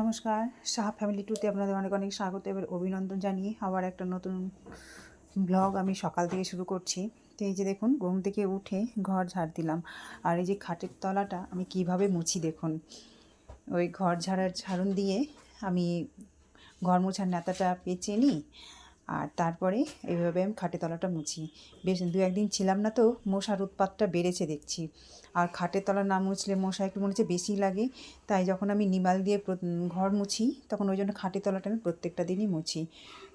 নমস্কার, শাহ ফ্যামিলি টুতে আপনাদের অনেক অনেক স্বাগত। এবার অভিনন্দন জানিয়ে আবার একটা নতুন ব্লগ আমি সকাল থেকে শুরু করছি। তো এই যে দেখুন, ঘুম থেকে উঠে ঘর ঝাড় দিলাম। আর এই যে খাটের তলাটা আমি কীভাবে মুছি দেখুন। ওই ঘর ঝাড়ার ঝাড়ুন দিয়ে আমি ঘর মোছার নেতাটা পেঁচে নিই আর তারপরে এইভাবে আমি খাটে তলাটা মুছি। বেশ দু একদিন ছিলাম না তো, মশার উৎপাতটা বেড়েছে দেখছি। আর খাটের তলা না মুছলে মশা একটু মনে হচ্ছে বেশি লাগে। তাই যখন আমি নিমাল দিয়ে ঘর মুছি, তখন ওই জন্য খাটের তলাটা আমি প্রত্যেকটা দিনই মুছি।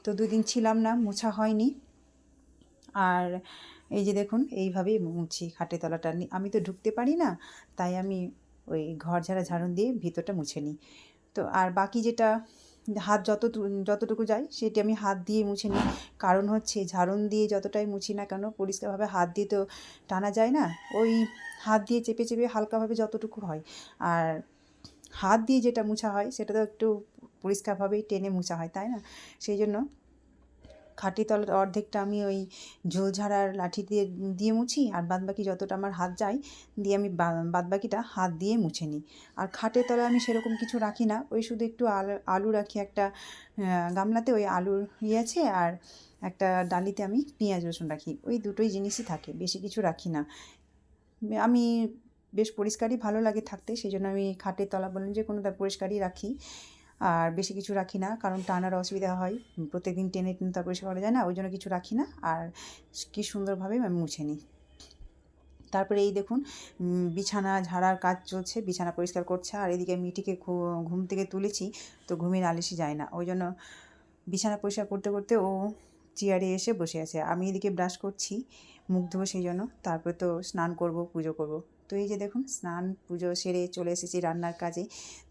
তো দুদিন ছিলাম না, মোছা হয়নি। আর এই যে দেখুন, এইভাবেই মুছি খাটের তলাটা। আমি তো ঢুকতে পারি না, তাই আমি ওই ঘর ঝাড়া ঝাড়ুন দিয়ে ভিতরটা মুছে নিই। তো আর বাকি যেটা হাত যত যতটুকু যায় সেটি আমি হাত দিয়ে মুছে নিই। কারণ হচ্ছে ঝাড়ন দিয়ে যতটাই মুছি না কেন পরিষ্কারভাবে হাত দিয়ে তো টানা যায় না। ওই হাত দিয়ে চেপে চেপে হালকাভাবে যতটুকু হয়। আর হাত দিয়ে যেটা মুছা হয় সেটা তো একটু পরিষ্কারভাবেই টেনে মুছা হয়, তাই না? সেই জন্য খাটি তলার অর্ধেকটা আমি ওই ঝোল ঝাড়ার লাঠি দিয়ে দিয়ে মুছি আর বাদবাকি যতটা আমার হাত যায় দিয়ে আমি বাদবাকিটা হাত দিয়ে মুছে নিই। আর খাটের তলায় আমি সেরকম কিছু রাখি না, ওই শুধু একটু আলু আলু রাখি একটা গামলাতে ওই আলুর ইয়ে আছে আর একটা ডালিতে আমি পেঁয়াজ রসুন রাখি, ওই দুটোই জিনিসই থাকে, বেশি কিছু রাখি না। আমি বেশ পরিষ্কারই ভালো লাগে থাকতে, সেই জন্য আমি খাটের তলা বলেন যে কোনো পরিষ্কারই রাখি। আর বেশি কিছু রাখি না, কারণ টানার অসুবিধা হয়। প্রত্যেকদিন টেনে টেনে তার পরিষ্কার করা যায় না ওই জন্য কিছু রাখি না, আর কি সুন্দরভাবে আমি মুছে নিই। তারপরে এই দেখুন বিছানা, ঝাড়ার কাজ চলছে, বিছানা পরিষ্কার করছে, আর এদিকে মিটিকে ঘুম থেকে তুলেছি, তো ঘুমের আলিসি যায় না। ওই জন্য বিছানা পরিষ্কার করতে করতে ও চেয়ারে এসে বসে আছে। আমি এদিকে ব্রাশ করছি, মুখ ধোবো সেই জন্য, তারপরে তো স্নান করব, পুজো করব। তো এই যে দেখুন, স্নান, পুজো সেরে চলে এসেছি রান্নার কাজে।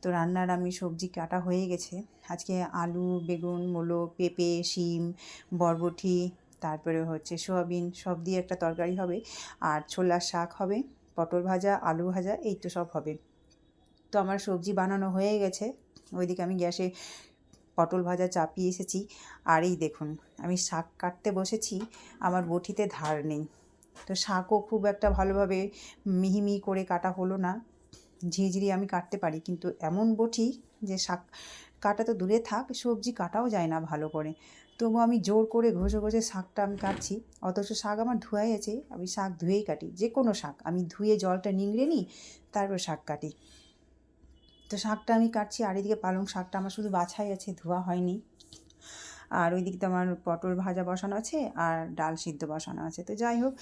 তো রান্নার আমি সবজি কাটা হয়ে গেছে। আজকে আলু, বেগুন, মূলো, পেঁপে, শিম, বরবটি, তারপরে হচ্ছে সোয়াবিন, সব দিয়ে একটা তরকারি হবে। আর ছোলার শাক হবে, পটল ভাজা, আলু ভাজা, এই তো সব হবে। তো আমার সবজি বানানো হয়ে গেছে। ওইদিকে আমি গ্যাসে পটল ভাজা চাপিয়ে এসেছি। আর এই দেখুন, আমি শাক কাটতে বসেছি। আমার বটিতে ধার নেই। তো শাকও খুব একটা ভালোভাবে মিহি মিহি করে কাটা হলো না। ঝিঝিরি আমি কাটতে পারি, কিন্তু এমন বটি যে শাক কাটা তো দূরে থাক, সবজি কাটাও যায় না ভালো করে। তবু আমি জোর করে ঘষে ঘষে শাকটা আমি কাটছি। অথচ শাক আমার ধোয়াই আছে, আমি শাক ধুয়েই কাটি, যে কোনো শাক। আমি ধুয়ে জলটা নিংড়ে নিই, তারপর শাক কাটি। তো শাকটা আমি কাটছি, আর এদিকে পালং শাকটা আমার শুধু বাছাই আছে, ধোয়া হয়নি। আর ওইদিকে তো আমার পটল ভাজা বসানো আছে আর ডাল সিদ্ধ বসানো আছে। তো যাই হোক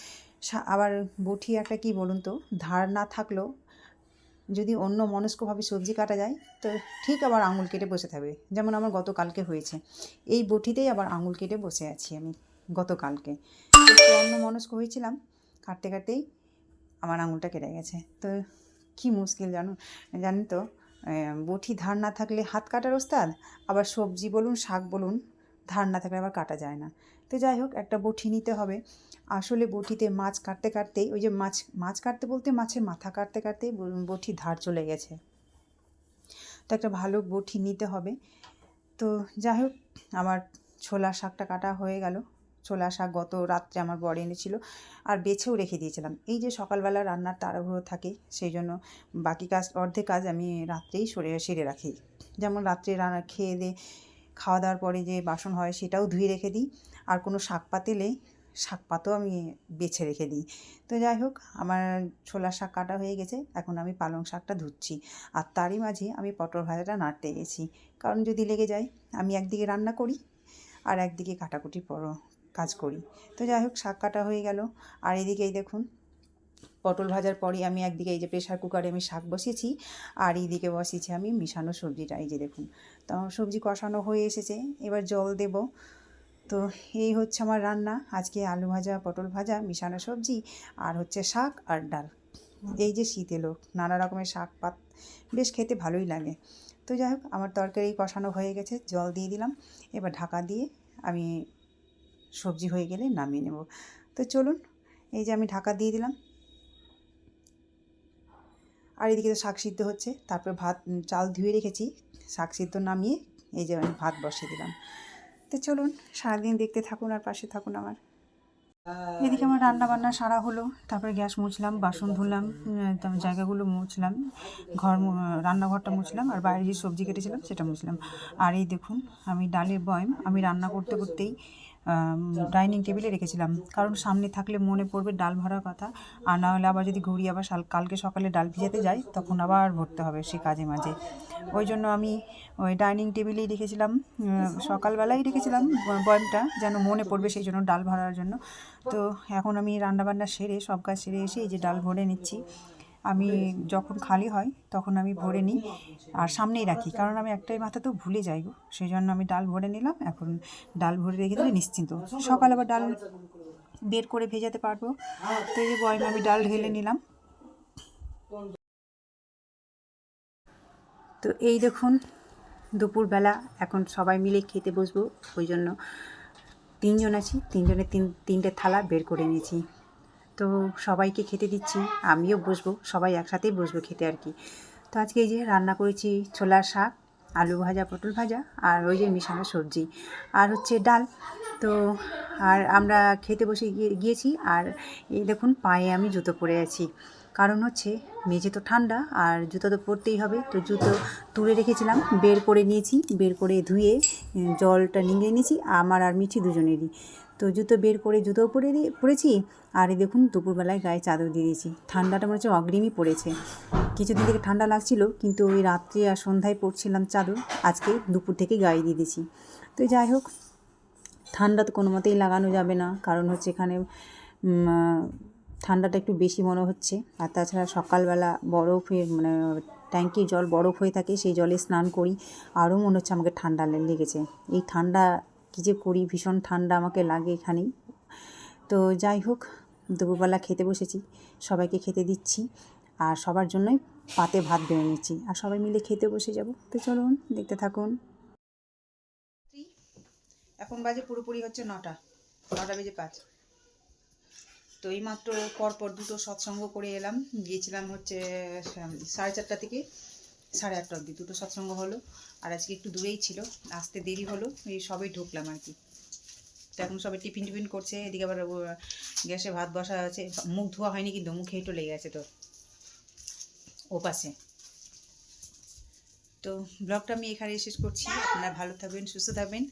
আবার বটি একটা কি বলুন তো, ধার না থাকলেও যদি অন্য মনস্কভাবে সবজি কাটা যায়, তো ঠিক আবার আঙুল কেটে বসে থাকবে। যেমন আমার গতকালকে হয়েছে। এই বটিতেই আবার আঙুল কেটে বসে আছি আমি গতকালকে। অন্য মনস্ক হয়েছিলাম, কাটতে কাটতেই আমার আঙুলটা কেটে গেছে। তো কি মুশকিল জানো, জানেন তো বটি ধার না থাকলে হাত কাটার ওস্তাদ, আবার সবজি বলুন, শাক বলুন ধার না থাকলে আবার কাটা যায় না। তো যাই হোক, একটা বটি নিতে হবে। আসলে বটিতে মাছ কাটতে কাটতেই, ওই যে মাছ মাছ কাটতে বলতে মাছের মাথা কাটতে কাটতেই বটি ধার চলে গেছে। তো একটা ভালো বটি নিতে হবে। তো যাই হোক, আমার ছোলা শাকটা কাটা হয়ে গেল। ছোলা শাক গত রাত্রে আমার বর এনেছিল আর বেছেও রেখে দিয়েছিলাম। এই যে সকালবেলা রান্নার তাড়াহুড়ো থাকে, সেই জন্য বাকি কাজ, অর্ধেক কাজ আমি রাত্রেই সরে, সেরে রাখি। যেমন রাত্রে রান্না, খেয়ে দিয়ে খাওয়া দাওয়ার পরে যে বাসন হয় সেটাও ধুয়ে রেখে দিই। আর কোনো শাক পাতেলে শাক পাতাও আমি বেছে রেখে দিই। তো যাই হোক, আমার ছোলার শাক কাটা হয়ে গেছে, এখন আমি পালং শাকটা ধুচ্ছি। আর তারই মাঝে আমি পটল ভাজাটা নাড়তে গেছি। কারণ যদি লেগে যায়, আমি একদিকে রান্না করি আর একদিকে কাটাকুটি পর কাজ করি। তো যাই হোক, শাক কাটা হয়ে গেল। আর এদিকেই দেখুন পটল ভাজার পরই আমি একদিকে এই যে প্রেশার কুকারে আমি শাক বসিয়েছি, আর এইদিকে বসিয়েছি আমি মিশানো সবজিটা, এই যে দেখুন। তো সবজি কষানো হয়ে এসেছে, এবার জল দেব। তো এই হচ্ছে আমার রান্না, আজকে আলু ভাজা, পটল ভাজা, মিশানো সবজি, আর হচ্ছে শাক আর ডাল। এই যে শীত এলো, নানা রকমের শাক পাত, বেশ খেতে ভালোই লাগে। তো যাই হোক, আমার তরকারি কষানো হয়ে গেছে, জল দিয়ে দিলাম। এবার ঢাকা দিয়ে আমি সবজি হয়ে গেলে নামিয়ে নেব। তো চলুন, এই যে আমি ঢাকা দিয়ে দিলাম। আর এদিকে তো শাক সিদ্ধ হচ্ছে। তারপরে ভাত চাল ধুয়ে রেখেছি। শাক সিদ্ধ নামিয়ে এই যে আমি ভাত বসিয়ে দিলাম। তো চলুন, সারাদিন দেখতে থাকুন আর পাশে থাকুন আমার। এদিকে আমার রান্না বান্না সারা হলো। তারপরে গ্যাস মুছলাম, বাসন ধুলাম তারপর জায়গাগুলো মুছলাম, ঘর রান্নাঘরটা মুছলাম, আর বাইরে যে সবজি কেটেছিলাম সেটা মুছলাম। আর এই দেখুন, আমি ডালের বয়ম, আমি রান্না করতে করতেই ডাইনিং টেবিলে রেখেছিলাম। কারণ সামনে থাকলে মনে পড়বে ডাল ভরার কথা। আর না হলে আবার যদি ঘুরি আবার সাল- কালকে সকালে ডাল ভিজাতে যাই, তখন আবার ভরতে হবে সে কাজে মাঝে। ওই জন্য আমি ওই ডাইনিং টেবিলেই রেখেছিলাম। সকালবেলাই রেখেছিলাম বয়মটা, যেন মনে পড়বে সেই জন্য ডাল ভরার জন্য। তো এখন আমি রান্নাবান্না সেরে, সব কাজ সেরে এসে এই যে ডাল ভরে নিচ্ছি। আমি যখন খালি হয় তখন আমি ভরে নিই আর সামনেই রাখি। কারণ আমি একটাই মাথা তো ভুলে যাই গো। সেই জন্য আমি ডাল ভরে নিলাম এখন ডাল ভরে রেখে দিলে নিশ্চিন্ত। সকালে আবার ডাল বের করে ভেজাতে পারব। তো এই যে বয়মে আমি ডাল ঢেলে নিলাম। তো এই দেখুন দুপুরবেলা এখন সবাই মিলে খেতে বসবো। ওই জন্য তিনজন আছি তিনজনের তিন তিনটে থালা বের করে নিয়েছি। তো সবাইকে খেতে দিচ্ছি, আমিও বসবো, সবাই একসাথেই বসবো খেতে আর কি। তো আজকে এই যে রান্না করেছি ছোলার শাক, আলু ভাজা, পটল ভাজা, আর ওই যে মিশানো সবজি, আর হচ্ছে ডাল। তো আর আমরা খেতে বসে গিয়ে- গিয়েছি, আর এই দেখুন পায়ে আমি জুতো পরে আছি। কারণ হচ্ছে মেঝে তো ঠান্ডা, আর জুতো তো পরতেই হবে, তো জুতো তুলে রেখেছিলাম, বের করে নিয়েছি, বের করে ধুয়ে জলটা নিংড়ে নিয়েছি, আমার আর মিঠি দুজনেরই। তো জুতো বের করে জুতোও পরে দিয়ে পরেছি। আর এই দেখুন দুপুরবেলায় গায়ে চাদর দিয়ে দিয়েছি। ঠান্ডাটা মনে হচ্ছে অগ্রিমই পড়েছে। কিছুদিন থেকে ঠান্ডা লাগছিল, কিন্তু ওই রাত্রে আর সন্ধ্যায় পড়ছিলাম চাদর। আজকে দুপুর থেকে গায়ে দিয়ে দিয়েছি। তো যাই হোক, ঠান্ডা তো কোনো মতেই লাগানো যাবে না। কারণ হচ্ছে এখানে ঠান্ডাটা একটু বেশি মনে হচ্ছে। আর তাছাড়া সকালবেলা বরফ মানে ট্যাঙ্কির জল বরফ হয়ে থাকে, সেই জলে স্নান করি। আরও মনে হচ্ছে আমাকে ঠান্ডা লেগেছে। এই ঠান্ডা কী যে করি, ভীষণ ঠান্ডা আমাকে লাগে এখানেই। তো যাই হোক, দুপুরবেলা খেতে বসেছি, সবাইকে খেতে দিচ্ছি, আর সবার জন্যই পাতে ভাত বেড়ে নিচ্ছি, আর সবাই মিলে খেতে বসে যাব। তো চলুন, দেখতে থাকুন। এখন বাজে পুরোপুরি হচ্ছে নটা নটা বেজে পাঁচ। তো এইমাত্র পরপর দুটো সৎসঙ্গ করে এলাম, গিয়েছিলাম হচ্ছে, সাড়ে চারটা থেকে। সাড়ে আটটা অবধি, দুটো সৎসঙ্গ হলো। আর আজকে একটু দূরেই ছিল, আসতে দেরি হলো, এই সবে ঢুকলাম আর কি। তো এখন সবাই টিফিন টিফিন করছে, এদিকে আবার গ্যাসে ভাত বসা আছে, মুখ ধোয়া হয়নি কিন্তু মুখে একটু লেগে আছে তোর ও পাশে। তো ব্লগটা আমি এখানে শেষ করছি। আপনারা ভালো থাকবেন, সুস্থ থাকবেন।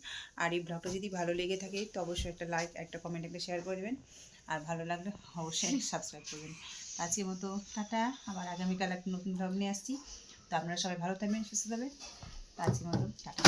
আর এই ব্লগটা যদি ভালো লেগে থাকে, তো অবশ্যই একটা লাইক একটা কমেন্ট একটা শেয়ার করে দেবেন। আর ভালো লাগলে অবশ্যই সাবস্ক্রাইব করবেন। আজকের মতো, টাটা। আবার আগামীকাল একটা নতুন ব্লগ নিয়ে আসছি। তো আপনারা সবাই ভালো থাকবেন সুস্থ থাকবেন। আজকের মতো টাটা।